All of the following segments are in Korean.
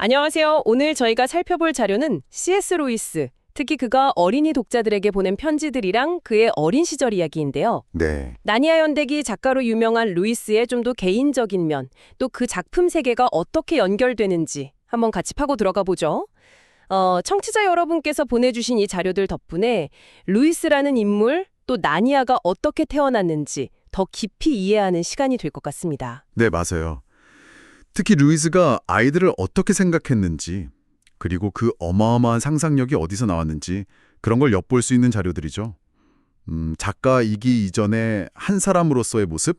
안녕하세요. 오늘 저희가 살펴볼 자료는 C.S. 로이스, 특히 그가 어린이 독자들에게 보낸 편지들이랑 그의 어린 시절 이야기인데요. 네. 나니아 연대기 작가로 유명한 루이스의 좀 더 개인적인 면, 또 그 작품 세계가 어떻게 연결되는지 한번 같이 파고 들어가 보죠. 어, 청취자 여러분께서 보내주신 이 자료들 덕분에 루이스라는 인물, 또 나니아가 어떻게 태어났는지 더 깊이 이해하는 시간이 될 것 같습니다. 네, 맞아요. 특히 루이즈가 아이들을 어떻게 생각했는지, 그리고 그 어마어마한 상상력이 어디서 나왔는지 그런 걸 엿볼 수 있는 자료들이죠. 음, 작가이기 이전에 한 사람으로서의 모습,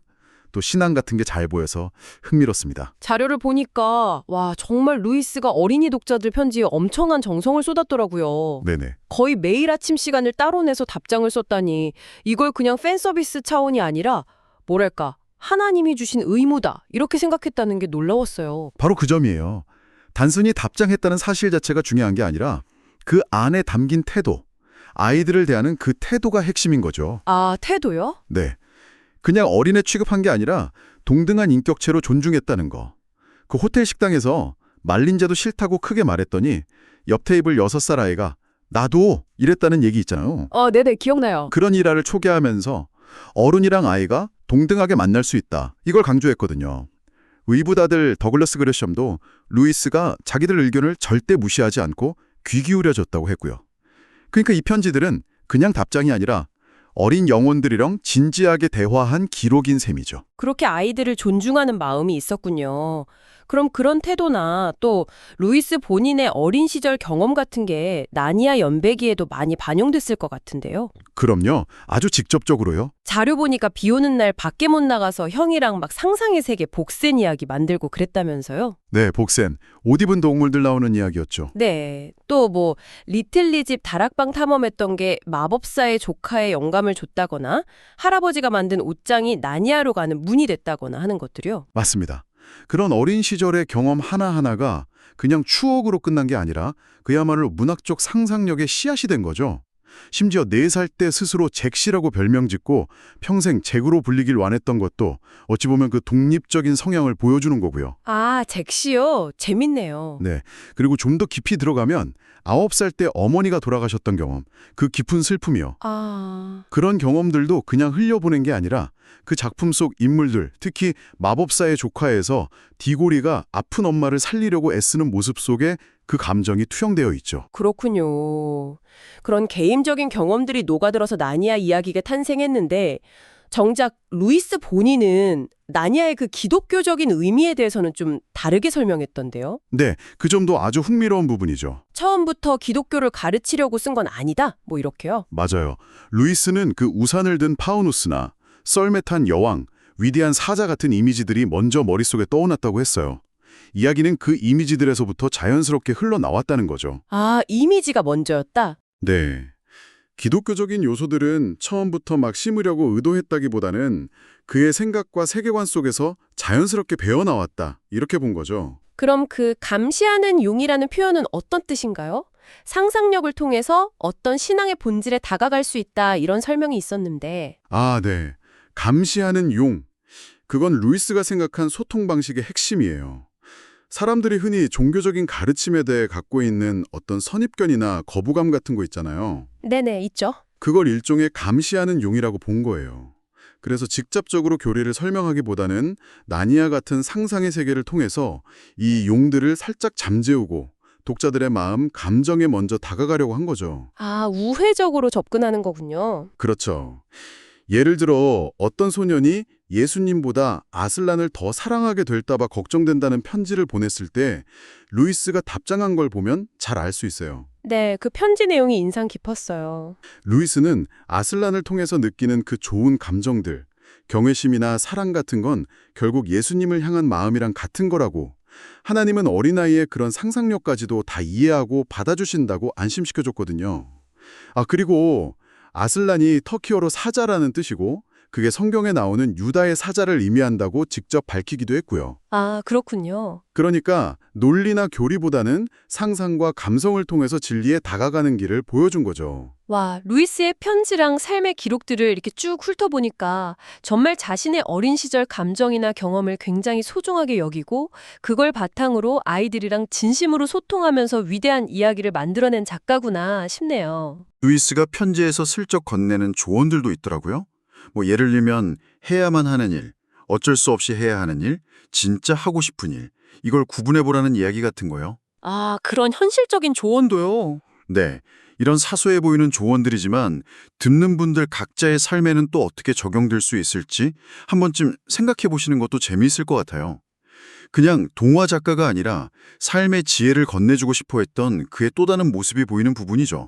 또 신앙 같은 게 잘 보여서 흥미롭습니다. 자료를 보니까 와 정말 루이스가 어린이 독자들 편지에 엄청난 정성을 쏟았더라고요. 네네. 거의 매일 아침 시간을 따로 내서 답장을 썼다니 이걸 그냥 팬 서비스 차원이 아니라 뭐랄까 하나님이 주신 의무다 이렇게 생각했다는 게 놀라웠어요. 바로 그 점이에요. 단순히 답장했다는 사실 자체가 중요한 게 아니라 그 안에 담긴 태도, 아이들을 대하는 그 태도가 핵심인 거죠. 아 태도요? 네. 그냥 어린애 취급한 게 아니라 동등한 인격체로 존중했다는 거. 그 호텔 식당에서 말린 제도 싫다고 크게 말했더니 옆 테이블 6살 아이가 나도 이랬다는 얘기 있잖아요. 어 네네 기억나요. 그런 일화를 초기하면서 어른이랑 아이가 동등하게 만날 수 있다. 이걸 강조했거든요. 의붓아들 더글러스 그레텀도 루이스가 자기들 의견을 절대 무시하지 않고 귀 기울여줬다고 했고요. 그러니까 이 편지들은 그냥 답장이 아니라 어린 영혼들이랑 진지하게 대화한 기록인 셈이죠. 그렇게 아이들을 존중하는 마음이 있었군요. 그럼 그런 태도나 또 루이스 본인의 어린 시절 경험 같은 게 나니아 연배기에도 많이 반영됐을 것 같은데요. 그럼요. 아주 직접적으로요. 자료 보니까 비 오는 날 밖에 못 나가서 형이랑 막 상상의 세계 복센 이야기 만들고 그랬다면서요? 네, 복센. 옷 입은 동물들 나오는 이야기였죠. 네. 또 뭐 리틀리 집 다락방 탐험했던 게 마법사의 조카에 영감을 줬다거나 할아버지가 만든 옷장이 나니아로 가는 문이 됐다거나 하는 것들이요. 맞습니다. 그런 어린 시절의 경험 하나하나가 그냥 추억으로 끝난 게 아니라 그야말로 문학적 상상력의 씨앗이 된 거죠. 심지어 4살 때 스스로 잭시라고 별명 짓고 평생 잭으로 불리길 원했던 것도 어찌 보면 그 독립적인 성향을 보여주는 거고요. 아, 잭시요? 재밌네요. 네. 그리고 좀 더 깊이 들어가면 9살 때 어머니가 돌아가셨던 경험, 그 깊은 슬픔이요. 아, 그런 경험들도 그냥 흘려보낸 게 아니라 그 작품 속 인물들, 특히 마법사의 조카에서 디고리가 아픈 엄마를 살리려고 애쓰는 모습 속에 그 감정이 투영되어 있죠. 그렇군요. 그런 개인적인 경험들이 녹아들어서 나니아 이야기가 탄생했는데 정작 루이스 본인은 나니아의 그 기독교적인 의미에 대해서는 좀 다르게 설명했던데요. 네, 그 점도 아주 흥미로운 부분이죠. 처음부터 기독교를 가르치려고 쓴 건 아니다. 뭐 이렇게요. 맞아요. 루이스는 그 우산을 든 파우누스나 썰매 탄 여왕, 위대한 사자 같은 이미지들이 먼저 머릿속에 떠올랐다고 했어요. 이야기는 그 이미지들에서부터 자연스럽게 흘러나왔다는 거죠. 아, 이미지가 먼저였다. 네. 기독교적인 요소들은 처음부터 막 심으려고 의도했다기보다는 그의 생각과 세계관 속에서 자연스럽게 배어나왔다. 이렇게 본 거죠. 그럼 그 감시하는 용이라는 표현은 어떤 뜻인가요? 상상력을 통해서 어떤 신앙의 본질에 다가갈 수 있다 이런 설명이 있었는데 아, 네. 감시하는 용. 그건 루이스가 생각한 소통 방식의 핵심이에요. 사람들이 흔히 종교적인 가르침에 대해 갖고 있는 어떤 선입견이나 거부감 같은 거 있잖아요. 네네 있죠. 그걸 일종의 감시하는 용이라고 본 거예요. 그래서 직접적으로 교리를 설명하기보다는 나니아 같은 상상의 세계를 통해서 이 용들을 살짝 잠재우고 독자들의 마음, 감정에 먼저 다가가려고 한 거죠. 아 우회적으로 접근하는 거군요. 그렇죠. 예를 들어 어떤 소년이 예수님보다 아슬란을 더 사랑하게 될까봐 걱정된다는 편지를 보냈을 때 루이스가 답장한 걸 보면 잘 알 수 있어요. 네, 그 편지 내용이 인상 깊었어요. 루이스는 아슬란을 통해서 느끼는 그 좋은 감정들, 경외심이나 사랑 같은 건 결국 예수님을 향한 마음이랑 같은 거라고 하나님은 어린아이의 그런 상상력까지도 다 이해하고 받아주신다고 안심시켜줬거든요. 아 그리고 아슬란이 터키어로 사자라는 뜻이고 그게 성경에 나오는 유다의 사자를 의미한다고 직접 밝히기도 했고요. 아, 그렇군요. 그러니까 논리나 교리보다는 상상과 감성을 통해서 진리에 다가가는 길을 보여준 거죠. 와, 루이스의 편지랑 삶의 기록들을 이렇게 쭉 훑어보니까 정말 자신의 어린 시절 감정이나 경험을 굉장히 소중하게 여기고 그걸 바탕으로 아이들이랑 진심으로 소통하면서 위대한 이야기를 만들어낸 작가구나 싶네요. 루이스가 편지에서 슬쩍 건네는 조언들도 있더라고요. 뭐 예를 들면 해야만 하는 일, 어쩔 수 없이 해야 하는 일, 진짜 하고 싶은 일, 이걸 구분해보라는 이야기 같은 거요. 아, 그런 현실적인 조언도요. 네, 이런 사소해 보이는 조언들이지만 듣는 분들 각자의 삶에는 또 어떻게 적용될 수 있을지 한 번쯤 생각해 보시는 것도 재미있을 것 같아요. 그냥 동화 작가가 아니라 삶의 지혜를 건네주고 싶어 했던 그의 또 다른 모습이 보이는 부분이죠.